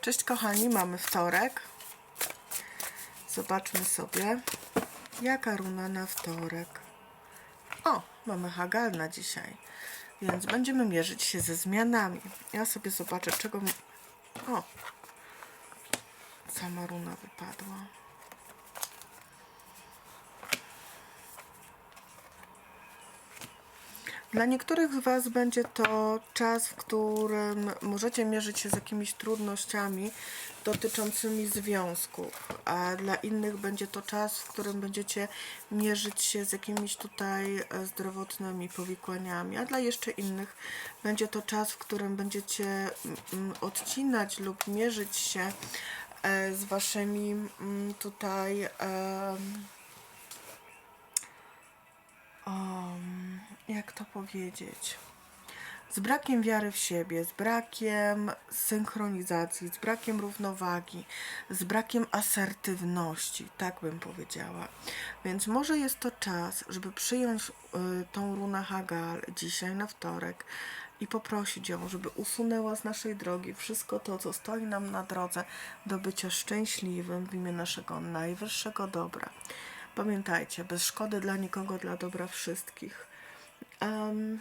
Cześć kochani, mamy wtorek. Zobaczmy sobie, jaka runa na wtorek. O, mamy Hagal na dzisiaj, więc będziemy mierzyć się ze zmianami. Ja sobie zobaczę, czego... O, sama runa wypadła. Dla niektórych z Was będzie to czas, w którym możecie mierzyć się z jakimiś trudnościami dotyczącymi związków, a dla innych będzie to czas, w którym będziecie mierzyć się z jakimiś tutaj e, zdrowotnymi powikłaniami, a dla jeszcze innych będzie to czas, w którym będziecie mm, mm, odcinać lub mierzyć się e, z Waszymi mm, tutaj. um, jak to powiedzieć, z brakiem wiary w siebie, z brakiem synchronizacji, z brakiem równowagi, z brakiem asertywności, tak bym powiedziała. Więc może jest to czas, żeby przyjąć y, tą runę Hagal dzisiaj na wtorek i poprosić ją, żeby usunęła z naszej drogi wszystko to, co stoi nam na drodze do bycia szczęśliwym w imię naszego najwyższego dobra. Pamiętajcie, bez szkody dla nikogo, dla dobra wszystkich. Em,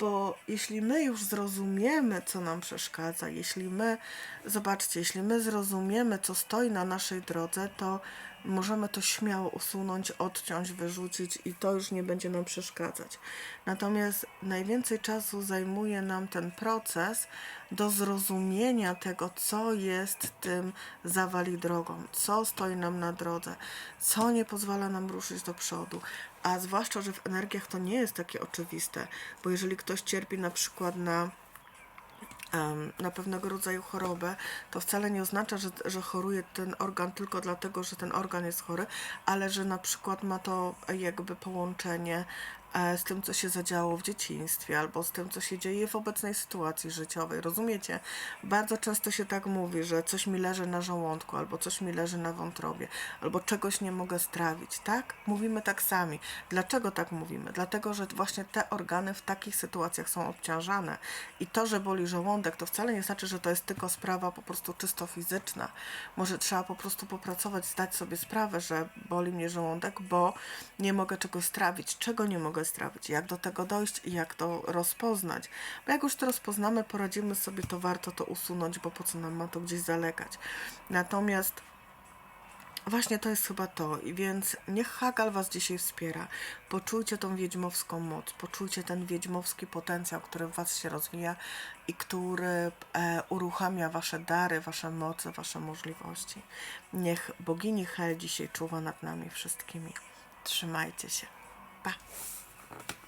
bo jeśli my już zrozumiemy, co nam przeszkadza, jeśli my, zobaczcie, jeśli my zrozumiemy, co stoi na naszej drodze, to możemy to śmiało usunąć, odciąć, wyrzucić i to już nie będzie nam przeszkadzać. Natomiast najwięcej czasu zajmuje nam ten proces do zrozumienia tego, co jest tym zawali drogą, co stoi nam na drodze, co nie pozwala nam ruszyć do przodu. A zwłaszcza, że w energiach to nie jest takie oczywiste, bo jeżeli ktoś cierpi na przykład na na pewnego rodzaju chorobę, to wcale nie oznacza, że, że choruje ten organ tylko dlatego, że ten organ jest chory, ale że na przykład ma to jakby połączenie z tym, co się zadziało w dzieciństwie, albo z tym, co się dzieje w obecnej sytuacji życiowej. Rozumiecie? Bardzo często się tak mówi, że coś mi leży na żołądku, albo coś mi leży na wątrobie, albo czegoś nie mogę strawić, tak? Mówimy tak sami. Dlaczego tak mówimy? Dlatego, że właśnie te organy w takich sytuacjach są obciążane. I to, że boli żołądek, to wcale nie znaczy, że to jest tylko sprawa po prostu czysto fizyczna. Może trzeba po prostu popracować, zdać sobie sprawę, że boli mnie żołądek, bo nie mogę czegoś strawić. Czego nie mogę strawić? Jak do tego dojść i jak to rozpoznać? Bo jak już to rozpoznamy, poradzimy sobie, to warto to usunąć, bo po co nam ma to gdzieś zalegać. Natomiast Właśnie to jest chyba to. I więc niech Hagal Was dzisiaj wspiera. Poczujcie tą wiedźmowską moc, poczujcie ten wiedźmowski potencjał, który w Was się rozwija i który e, uruchamia Wasze dary, Wasze moce, Wasze możliwości. Niech bogini Hel dzisiaj czuwa nad nami wszystkimi. Trzymajcie się. Pa! Thank you.